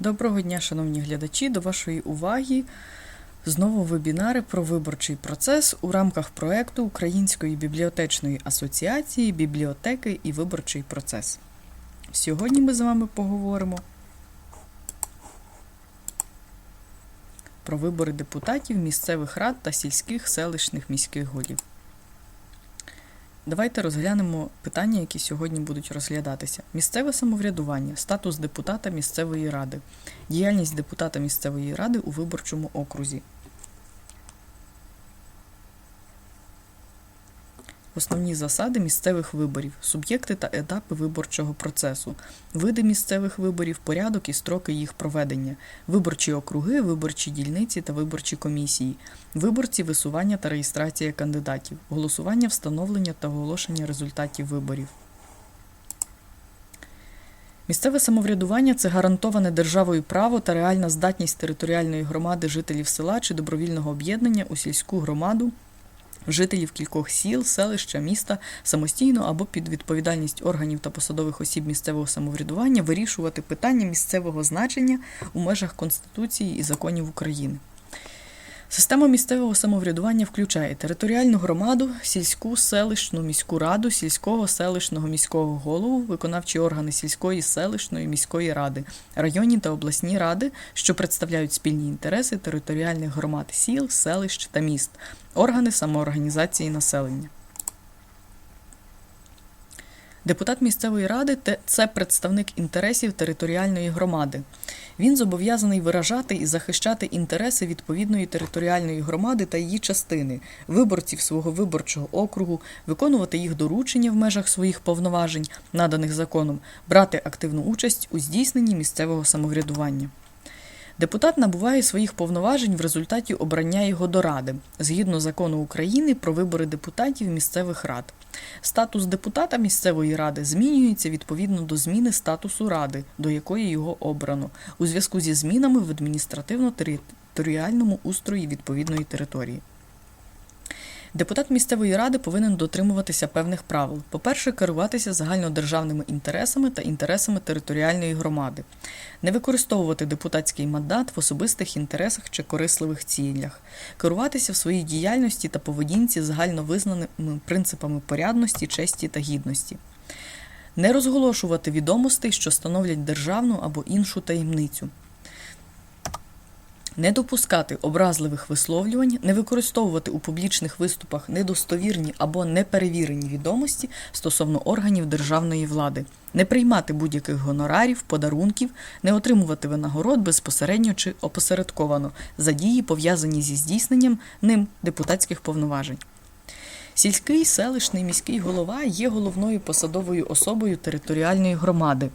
Доброго дня, шановні глядачі. До вашої уваги знову вебінари про виборчий процес у рамках проекту Української бібліотечної асоціації бібліотеки і виборчий процес. Сьогодні ми з вами поговоримо про вибори депутатів місцевих рад та сільських селищних міських голів. Давайте розглянемо питання, які сьогодні будуть розглядатися: місцеве самоврядування, статус депутата місцевої ради, діяльність депутата місцевої ради у виборчому окрузі. Основні засади місцевих виборів, суб'єкти та етапи виборчого процесу, види місцевих виборів, порядок і строки їх проведення, виборчі округи, виборчі дільниці та виборчі комісії, виборці, висування та реєстрація кандидатів, голосування, встановлення та оголошення результатів виборів. Місцеве самоврядування це гарантоване державою право та реальна здатність територіальної громади жителів села чи добровільного об'єднання у сільську громаду жителів кількох сіл, селища, міста самостійно або під відповідальність органів та посадових осіб місцевого самоврядування вирішувати питання місцевого значення у межах Конституції і законів України. Система місцевого самоврядування включає територіальну громаду, сільську, селищну, міську раду, сільського, селищного міського голову, виконавчі органи сільської, селищної, міської ради, районні та обласні ради, що представляють спільні інтереси територіальних громад сіл, селищ та міст, органи самоорганізації населення. Депутат місцевої ради це представник інтересів територіальної громади. Він зобов'язаний виражати і захищати інтереси відповідної територіальної громади та її частини, виборців свого виборчого округу, виконувати їх доручення в межах своїх повноважень, наданих законом, брати активну участь у здійсненні місцевого самоврядування. Депутат набуває своїх повноважень в результаті обрання його до ради згідно закону України про вибори депутатів місцевих рад. Статус депутата місцевої ради змінюється відповідно до зміни статусу ради, до якої його обрано, у зв'язку зі змінами в адміністративно-територіальному устрої відповідної території. Депутат місцевої ради повинен дотримуватися певних правил. По-перше, керуватися загальнодержавними інтересами та інтересами територіальної громади, не використовувати депутатський мандат в особистих інтересах чи корисливих цілях, керуватися в своїй діяльності та поведінці загальновизнаними принципами порядності, честі та гідності. Не розголошувати відомостей, що становлять державну або іншу таємницю, не допускати образливих висловлювань, не використовувати у публічних виступах недостовірні або неперевірені відомості стосовно органів державної влади, не приймати будь-яких гонорарів, подарунків, не отримувати винагород безпосередньо чи опосередковано за дії, пов'язані зі здійсненням ним депутатських повноважень. Сільський, селищний міський голова є головною посадовою особою територіальної громади.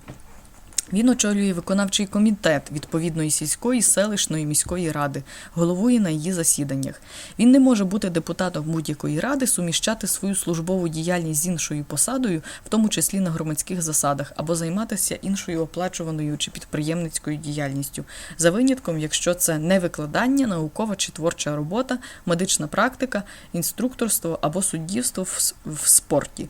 Він очолює виконавчий комітет відповідної сільської, селищної міської ради, головує на її засіданнях. Він не може бути депутатом будь-якої ради, суміщати свою службову діяльність з іншою посадою, в тому числі на громадських засадах, або займатися іншою оплачуваною чи підприємницькою діяльністю, за винятком, якщо це не викладання, наукова чи творча робота, медична практика, інструкторство або суддівство в спорті.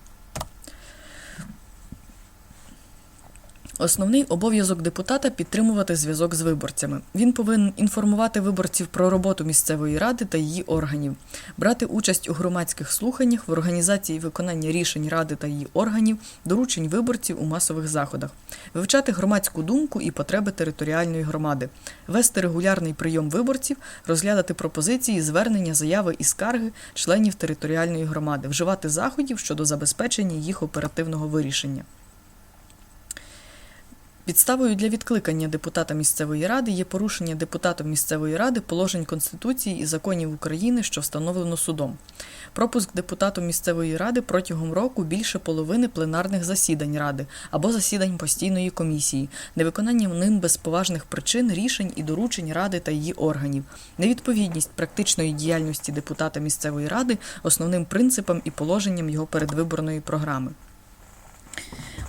Основний обов'язок депутата підтримувати зв'язок з виборцями. Він повинен інформувати виборців про роботу місцевої ради та її органів, брати участь у громадських слуханнях в організації і виконанні рішень ради та її органів, доручень виборців у масових заходах, вивчати громадську думку і потреби територіальної громади, вести регулярний прийом виборців, розглядати пропозиції, звернення, заяви і скарги членів територіальної громади, вживати заходів щодо забезпечення їх оперативного вирішення. Підставою для відкликання депутата місцевої ради є порушення депутатом місцевої ради положень Конституції і законів України, що встановлено судом. Пропуск депутату місцевої ради протягом року більше половини пленарних засідань ради або засідань постійної комісії, невиконання ним без поважних причин рішень і доручень ради та її органів, невідповідність практичної діяльності депутата місцевої ради основним принципам і положенням його передвиборної програми.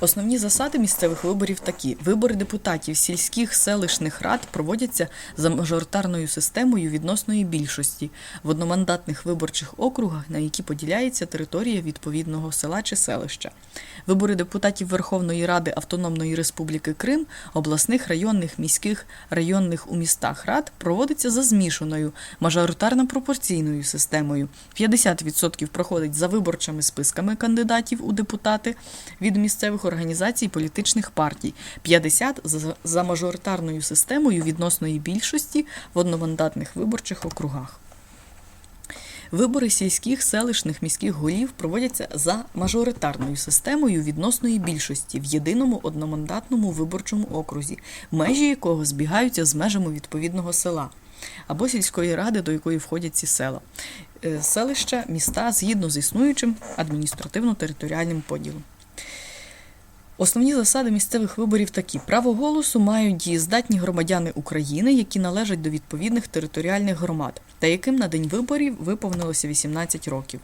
Основні засади місцевих виборів такі: вибори депутатів сільських селищних рад проводяться за мажоритарною системою відносної більшості в одномандатних виборчих округах, на які поділяється територія відповідного села чи селища. Вибори депутатів Верховної Ради Автономної Республіки Крим, обласних, районних, міських, районних у містах рад проводяться за змішаною мажоритарно-пропорційною системою. 50% проходить за виборчими списками кандидатів у депутати від місцевих організацій політичних партій, 50 за, мажоритарною системою відносної більшості в одномандатних виборчих округах. Вибори сільських, селищних міських голів проводяться за мажоритарною системою відносної більшості в єдиному одномандатному виборчому окрузі, межі якого збігаються з межами відповідного села або сільської ради, до якої входять ці села, Е, селища, міста згідно з існуючим адміністративно-територіальним поділом. Основні засади місцевих виборів такі: право голосу мають дієздатні громадяни України, які належать до відповідних територіальних громад, та яким на день виборів виповнилося 18 років.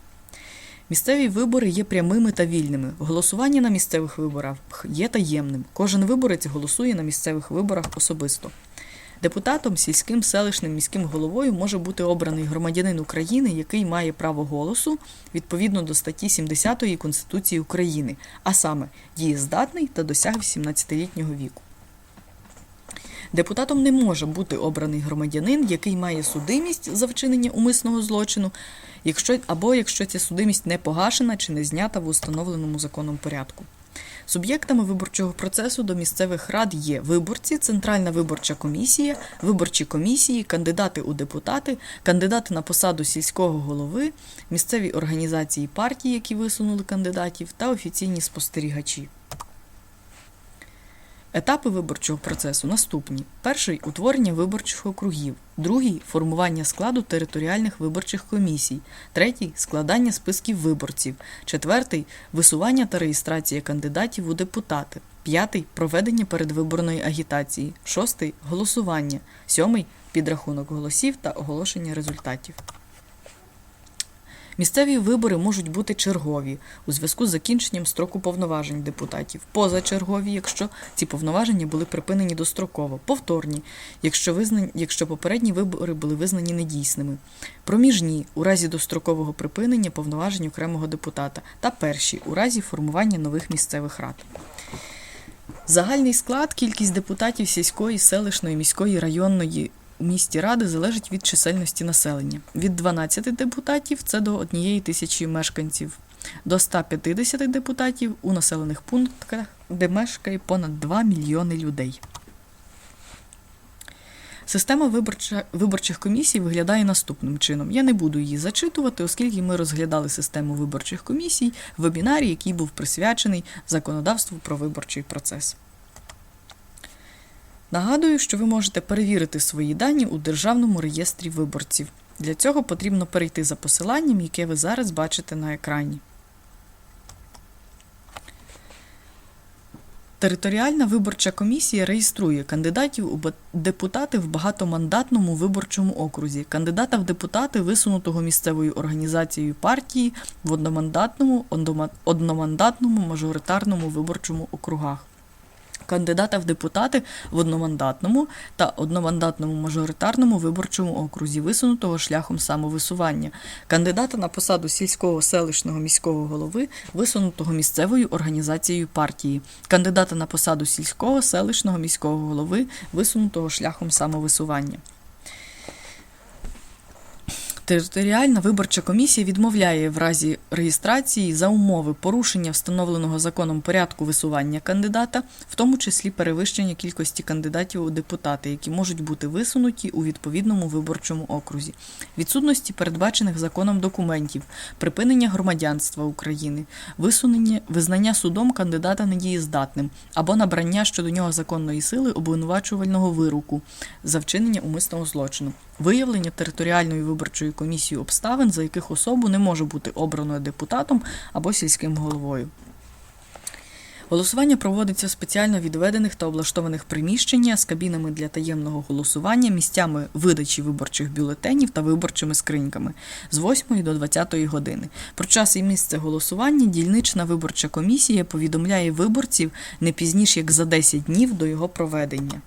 Місцеві вибори є прямими та вільними. Голосування на місцевих виборах є таємним. Кожен виборець голосує на місцевих виборах особисто. Депутатом, сільським, селищним міським головою може бути обраний громадянин України, який має право голосу відповідно до статті 70 Конституції України, а саме дієздатний та досяг 18-літнього віку. Депутатом не може бути обраний громадянин, який має судимість за вчинення умисного злочину, якщо, або якщо ця судимість не погашена чи не знята в установленому законом порядку. Суб'єктами виборчого процесу до місцевих рад є виборці, Центральна виборча комісія, виборчі комісії, кандидати у депутати, кандидати на посаду сільського голови, місцеві організації партії, які висунули кандидатів, та офіційні спостерігачі. Етапи виборчого процесу наступні: перший утворення виборчих округів, другий формування складу територіальних виборчих комісій, третій складання списків виборців, четвертий висування та реєстрація кандидатів у депутати, п'ятий проведення передвиборної агітації, шостий голосування, сьомий підрахунок голосів та оголошення результатів. Місцеві вибори можуть бути чергові у зв'язку з закінченням строку повноважень депутатів, позачергові, якщо ці повноваження були припинені достроково, повторні, якщо визнані, якщо попередні вибори були визнані недійсними, проміжні у разі дострокового припинення повноважень окремого депутата та перші у разі формування нових місцевих рад. Загальний склад, кількість депутатів сільської, селищної, міської, районної місті ради залежить від чисельності населення. Від 12 депутатів це до однієї тисячі мешканців, до 150 депутатів у населених пунктах, де мешкає понад 2 мільйони людей. Система виборча, виборчих комісій виглядає наступним чином. Я не буду її зачитувати, оскільки ми розглядали систему виборчих комісій в вебінарі, який був присвячений законодавству про виборчий процес. Нагадую, що ви можете перевірити свої дані у Державному реєстрі виборців. Для цього потрібно перейти за посиланням, яке ви зараз бачите на екрані. Територіальна виборча комісія реєструє кандидатів у депутати в багатомандатному виборчому окрузі, кандидата в депутати, висунутого місцевою організацією партії в одномандатному, одномандатному мажоритарному виборчому округах кандидата в депутати в одномандатному та одномандатному мажоритарному виборчому окрузі, висунутого шляхом самовисування, кандидата на посаду сільського селищного міського голови, висунутого місцевою організацією партії, кандидата на посаду сільського селищного міського голови, висунутого шляхом самовисування. Територіальна виборча комісія відмовляє в разі реєстрації за умови порушення встановленого законом порядку висування кандидата, в тому числі перевищення кількості кандидатів у депутати, які можуть бути висунуті у відповідному виборчому окрузі, відсутності передбачених законом документів, припинення громадянства України, висунення визнання судом кандидата недієздатним або набрання щодо нього законної сили обвинувачувального вироку за вчинення умисного злочину. Виявлення територіальною виборчою комісією обставин, за яких особу не може бути обраною депутатом або сільським головою. Голосування проводиться в спеціально відведених та облаштованих приміщеннях з кабінами для таємного голосування, місцями видачі виборчих бюлетенів та виборчими скриньками з 8 до 20 години. Про час і місце голосування дільнична виборча комісія повідомляє виборців не пізніше як за 10 днів до його проведення.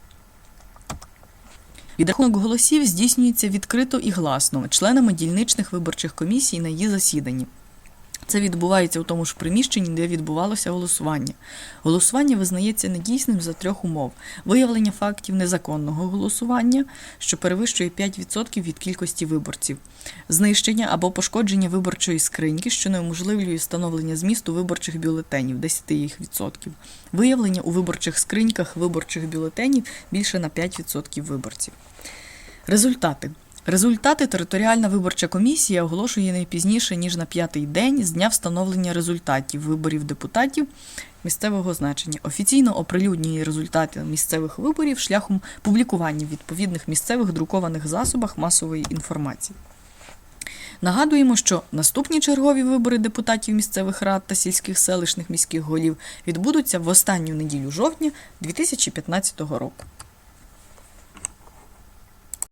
Відрахунок голосів здійснюється відкрито і гласно членами дільничних виборчих комісій на її засіданні. Це відбувається у тому ж приміщенні, де відбувалося голосування. Голосування визнається недійсним за трьох умов: виявлення фактів незаконного голосування, що перевищує 5% від кількості виборців, знищення або пошкодження виборчої скриньки, що неуможливлює встановлення змісту виборчих бюлетенів 10%, виявлення у виборчих скриньках виборчих бюлетенів більше на 5% виборців. Результати. Результати територіальна виборча комісія оголошує не пізніше, ніж на п'ятий день з дня встановлення результатів виборів депутатів місцевого значення. Офіційно оприлюднює результати місцевих виборів шляхом публікування в відповідних місцевих друкованих засобах масової інформації. Нагадуємо, що наступні чергові вибори депутатів місцевих рад та сільських селищних міських голів відбудуться в останню неділю жовтня 2015 року.